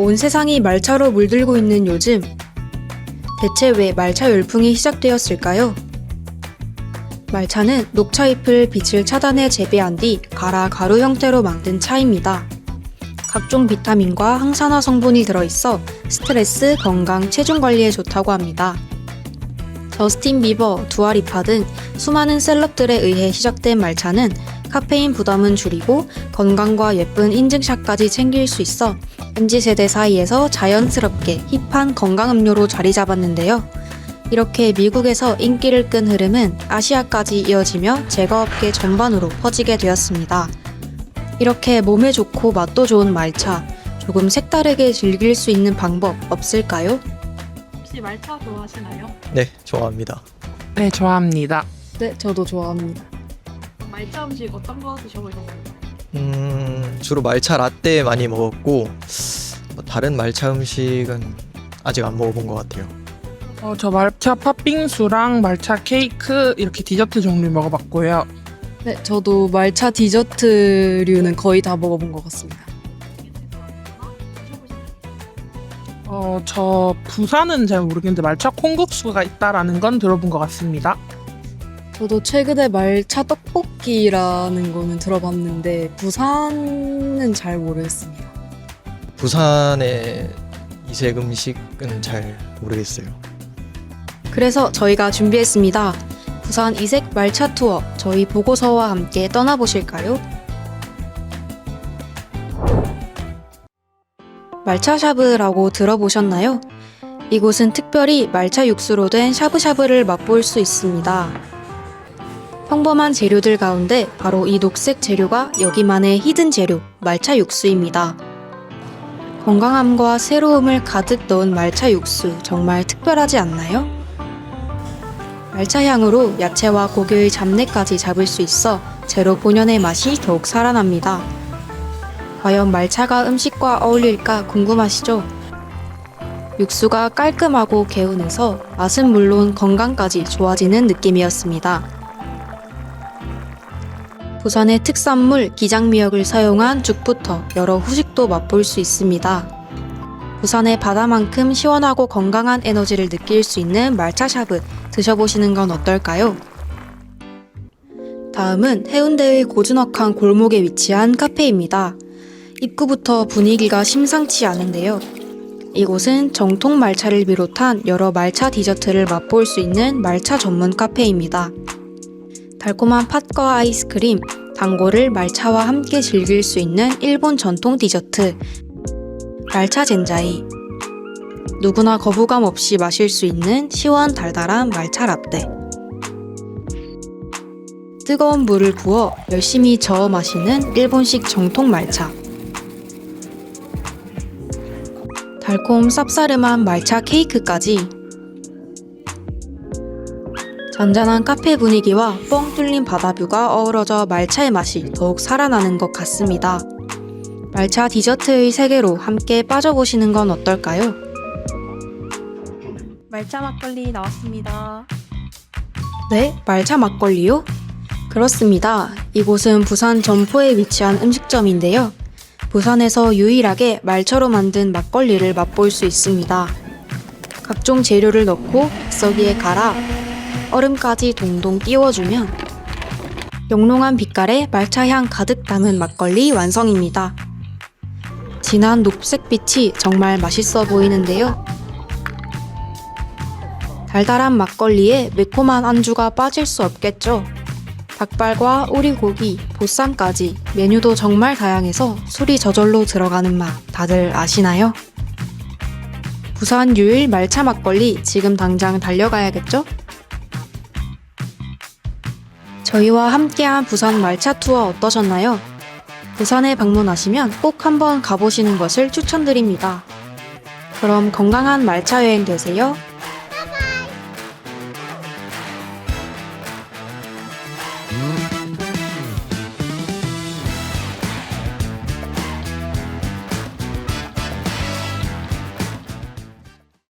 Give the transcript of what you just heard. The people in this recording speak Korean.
온 세상이 말차로 물들고 있는 요즘. 대체 왜 말차 열풍이 시작되었을까요? 말차는 녹차잎을 빛을 차단해 재배한 뒤 갈아 가루 형태로 만든 차입니다. 각종 비타민과 항산화 성분이 들어있어 스트레스, 건강, 체중 관리에 좋다고 합니다. 저스틴 비버, 두아리파 등 수많은 셀럽들에 의해 시작된 말차는 카페인 부담은 줄이고 건강과 예쁜 인증샷까지 챙길 수 있어 MZ세대 사이에서 자연스럽게 힙한 건강 음료로 자리 잡았는데요. 이렇게 미국에서 인기를 끈 흐름은 아시아까지 이어지며 제과업계 전반으로 퍼지게 되었습니다. 이렇게 몸에 좋고 맛도 좋은 말차, 조금 색다르게 즐길 수 있는 방법 없을까요? 혹시 말차 좋아하시나요? 네, 좋아합니다. 네, 좋아합니다. 네, 저도 좋아합니다. 말차 음식 어떤 거 드셔보셨나요? 음, 주로 말차 라떼 많이 먹었고 뭐 다른 말차 음식은 아직 안 먹어본 것 같아요. 어, 저 말차 팥빙수랑 말차 케이크 이렇게 디저트 종류 먹어봤고요. 네, 저도 말차 디저트류는 거의 다 먹어본 것 같습니다. 어, 저 부산은 잘 모르겠는데 말차 콩국수가 있다라는 건 들어본 것 같습니다. 저도 최근에 말차 떡볶이라는 거는 들어봤는데 부산은 잘 모르겠습니다. 부산의 이색 음식은 잘 모르겠어요. 그래서 저희가 준비했습니다. 부산 이색 말차 투어 저희 보고서와 함께 떠나보실까요? 말차샤브라고 들어보셨나요? 이곳은 특별히 말차 육수로 된 샤브샤브를 맛볼 수 있습니다. 평범한 재료들 가운데 바로 이 녹색 재료가 여기만의 히든 재료, 말차 육수입니다. 건강함과 새로움을 가득 넣은 말차 육수 정말 특별하지 않나요? 말차 향으로 야채와 고기의 잡내까지 잡을 수 있어 제로 본연의 맛이 더욱 살아납니다. 과연 말차가 음식과 어울릴까 궁금하시죠? 육수가 깔끔하고 개운해서 맛은 물론 건강까지 좋아지는 느낌이었습니다. 부산의 특산물 기장미역을 사용한 죽부터 여러 후식도 맛볼 수 있습니다. 부산의 바다만큼 시원하고 건강한 에너지를 느낄 수 있는 말차샤브 드셔보시는 건 어떨까요? 다음은 해운대의 고즈넉한 골목에 위치한 카페입니다. 입구부터 분위기가 심상치 않은데요. 이곳은 정통 말차를 비롯한 여러 말차 디저트를 맛볼 수 있는 말차 전문 카페입니다. 달콤한 팥과 아이스크림, 단고를 말차와 함께 즐길 수 있는 일본 전통 디저트, 말차 젠자이. 누구나 거부감 없이 마실 수 있는 시원 달달한 말차 라떼. 뜨거운 물을 부어 열심히 저어 마시는 일본식 정통 말차. 달콤 쌉싸름한 말차 케이크까지. 잔잔한 카페 분위기와 뻥 뚫린 바다뷰가 어우러져 말차의 맛이 더욱 살아나는 것 같습니다. 말차 디저트의 세계로 함께 빠져보시는 건 어떨까요? 말차 막걸리 나왔습니다. 네, 말차 막걸리요? 그렇습니다. 이곳은 부산 점포에 위치한 음식점인데요. 부산에서 유일하게 말차로 만든 막걸리를 맛볼 수 있습니다. 각종 재료를 넣고 믹서기에 갈아 얼음까지 동동 띄워주면 영롱한 빛깔의 말차 향 가득 담은 막걸리 완성입니다. 진한 녹색빛이 정말 맛있어 보이는데요. 달달한 막걸리에 매콤한 안주가 빠질 수 없겠죠. 닭발과 오리고기, 보쌈까지 메뉴도 정말 다양해서 술이 저절로 들어가는 맛 다들 아시나요? 부산 유일 말차 막걸리 지금 당장 달려가야겠죠? 저희와 함께한 부산 말차 투어 어떠셨나요? 부산에 방문하시면 꼭 한번 가보시는 것을 추천드립니다. 그럼 건강한 말차 여행 되세요.